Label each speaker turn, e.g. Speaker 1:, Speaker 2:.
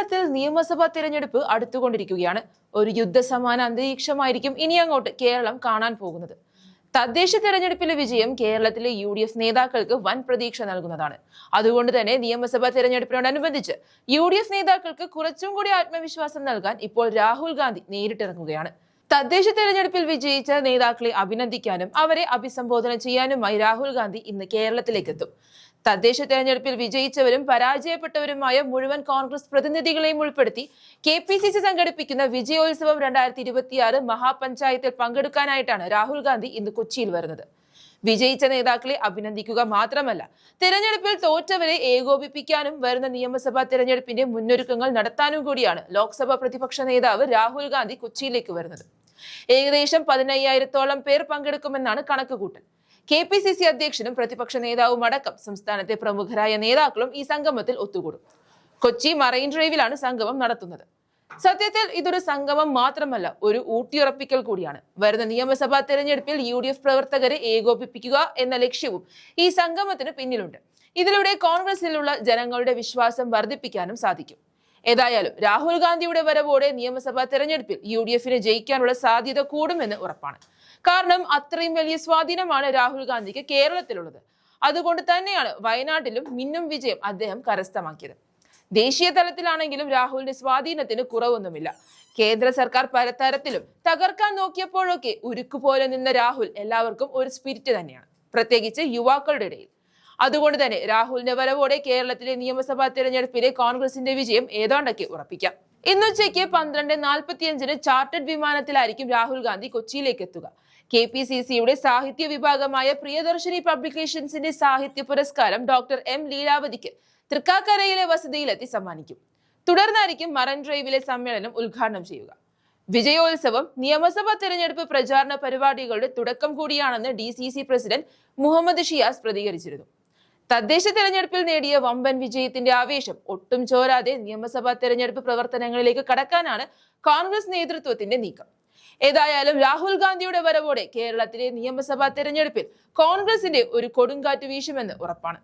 Speaker 1: കേരളത്തിൽ നിയമസഭാ തിരഞ്ഞെടുപ്പ് അടുത്തുകൊണ്ടിരിക്കുകയാണ്. ഒരു യുദ്ധസമാന അന്തരീക്ഷമായിരിക്കും ഇനി അങ്ങോട്ട് കേരളം കാണാൻ പോകുന്നത്. തദ്ദേശ തെരഞ്ഞെടുപ്പിലെ വിജയം കേരളത്തിലെ യു ഡി എഫ് നേതാക്കൾക്ക് വൻ പ്രതീക്ഷ നൽകുന്നതാണ്. അതുകൊണ്ട് തന്നെ നിയമസഭാ തെരഞ്ഞെടുപ്പിനോടനുബന്ധിച്ച് യു ഡി എഫ് നേതാക്കൾക്ക് കുറച്ചും കൂടി ആത്മവിശ്വാസം നൽകാൻ ഇപ്പോൾ രാഹുൽ ഗാന്ധി നേരിട്ടിറങ്ങുകയാണ്. തദ്ദേശ തെരഞ്ഞെടുപ്പിൽ വിജയിച്ച നേതാക്കളെ അഭിനന്ദിക്കാനും അവരെ അഭിസംബോധന ചെയ്യാനുമായി രാഹുൽ ഗാന്ധി ഇന്ന് കേരളത്തിലേക്കെത്തും. തദ്ദേശ തെരഞ്ഞെടുപ്പിൽ വിജയിച്ചവരും പരാജയപ്പെട്ടവരുമായ മുഴുവൻ കോൺഗ്രസ് പ്രതിനിധികളെയും ഉൾപ്പെടുത്തി കെ പി സി സി സംഘടിപ്പിക്കുന്ന വിജയോത്സവം രണ്ടായിരത്തി ഇരുപത്തിയാറ് മഹാപഞ്ചായത്തിൽ പങ്കെടുക്കാനായിട്ടാണ് രാഹുൽ ഗാന്ധി ഇന്ന് കൊച്ചിയിൽ വരുന്നത്. വിജയിച്ച നേതാക്കളെ അഭിനന്ദിക്കുക മാത്രമല്ല തെരഞ്ഞെടുപ്പിൽ തോറ്റവരെ ഏകോപിപ്പിക്കാനും വരുന്ന നിയമസഭാ തെരഞ്ഞെടുപ്പിന്റെ മുന്നൊരുക്കങ്ങൾ നടത്താനും കൂടിയാണ് ലോക്സഭാ പ്രതിപക്ഷ നേതാവ് രാഹുൽ ഗാന്ധി കൊച്ചിയിലേക്ക് വരുന്നത്. ഏകദേശം പതിനയ്യായിരത്തോളം പേർ പങ്കെടുക്കുമെന്നാണ് കണക്കുകൂട്ടൽ. കെ പി സി സി അധ്യക്ഷനും പ്രതിപക്ഷ നേതാവും അടക്കം സംസ്ഥാനത്തെ പ്രമുഖരായ നേതാക്കളും ഈ സംഗമത്തിൽ ഒത്തുകൂടും. കൊച്ചി മറൈൻ ഡ്രൈവിലാണ് സംഗമം നടത്തുന്നത്. സത്യത്തിൽ ഇതൊരു സംഗമം മാത്രമല്ല ഒരു ഊട്ടിയുറപ്പിക്കൽ കൂടിയാണ്. വരുന്ന നിയമസഭാ തെരഞ്ഞെടുപ്പിൽ യു ഡി എഫ് പ്രവർത്തകരെ ഏകോപിപ്പിക്കുക എന്ന ലക്ഷ്യവും ഈ സംഗമത്തിന് പിന്നിലുണ്ട്. ഇതിലൂടെ കോൺഗ്രസിലുള്ള ജനങ്ങളുടെ വിശ്വാസം വർദ്ധിപ്പിക്കാനും സാധിക്കും. ഏതായാലും രാഹുൽ ഗാന്ധിയുടെ വരവോടെ നിയമസഭാ തെരഞ്ഞെടുപ്പിൽ യു ഡി എഫിന് ജയിക്കാനുള്ള സാധ്യത കൂടുമെന്ന് ഉറപ്പാണ്. കാരണം അത്രയും വലിയ സ്വാധീനമാണ് രാഹുൽ ഗാന്ധിക്ക് കേരളത്തിലുള്ളത്. അതുകൊണ്ട് തന്നെയാണ് വയനാട്ടിലും മിന്നും വിജയം അദ്ദേഹം കരസ്ഥമാക്കിയത്. ദേശീയ തലത്തിലാണെങ്കിലും രാഹുലിന്റെ സ്വാധീനത്തിന് കുറവൊന്നുമില്ല. കേന്ദ്ര സർക്കാർ പലതരത്തിലും തകർക്കാൻ നോക്കിയപ്പോഴൊക്കെ ഉരുക്കുപോലെ നിന്ന രാഹുൽ എല്ലാവർക്കും ഒരു സ്പിരിറ്റ് തന്നെയാണ് പ്രത്യേകിച്ച് യുവാക്കളുടെ ഇടയിൽ. അതുകൊണ്ട് തന്നെ രാഹുലിന്റെ വരവോടെ കേരളത്തിലെ നിയമസഭാ തെരഞ്ഞെടുപ്പിലെ കോൺഗ്രസിന്റെ വിജയം ഏതാണ്ടൊക്കെ ഉറപ്പിക്കാം. ഇന്നുച്ചയ്ക്ക് പന്ത്രണ്ട് നാൽപ്പത്തിയഞ്ചിന് ചാർട്ടേഡ് വിമാനത്തിലായിരിക്കും രാഹുൽ ഗാന്ധി കൊച്ചിയിലേക്ക് എത്തുക. കെ പി സി സിയുടെ സാഹിത്യ വിഭാഗമായ പ്രിയദർശിനി പബ്ലിക്കേഷൻസിന്റെ സാഹിത്യ പുരസ്കാരം ഡോക്ടർ എം ലീലാവതിക്ക് തൃക്കാക്കരയിലെ വസതിയിലെത്തി സമ്മാനിക്കും. തുടർന്നായിരിക്കും മറൻ ഡ്രൈവിലെ സമ്മേളനം ഉദ്ഘാടനം ചെയ്യുക. വിജയോത്സവം നിയമസഭാ തെരഞ്ഞെടുപ്പ് പ്രചാരണ പരിപാടികളുടെ തുടക്കം കൂടിയാണെന്ന് ഡി പ്രസിഡന്റ് മുഹമ്മദ് ഷിയാസ് പ്രതികരിച്ചിരുന്നു. തദ്ദേശ തെരഞ്ഞെടുപ്പിൽ നേടിയ വമ്പൻ വിജയത്തിന്റെ ആവേശം ഒട്ടും ചോരാതെ നിയമസഭാ തെരഞ്ഞെടുപ്പ് പ്രവർത്തനങ്ങളിലേക്ക് കടക്കാനാണ് കോൺഗ്രസ് നേതൃത്വത്തിന്റെ നീക്കം. ഏതായാലും രാഹുൽ ഗാന്ധിയുടെ വരവോടെ കേരളത്തിലെ നിയമസഭാ തെരഞ്ഞെടുപ്പിൽ കോൺഗ്രസിന്റെ ഒരു കൊടുങ്കാറ്റ് വീശുമെന്ന് ഉറപ്പാണ്.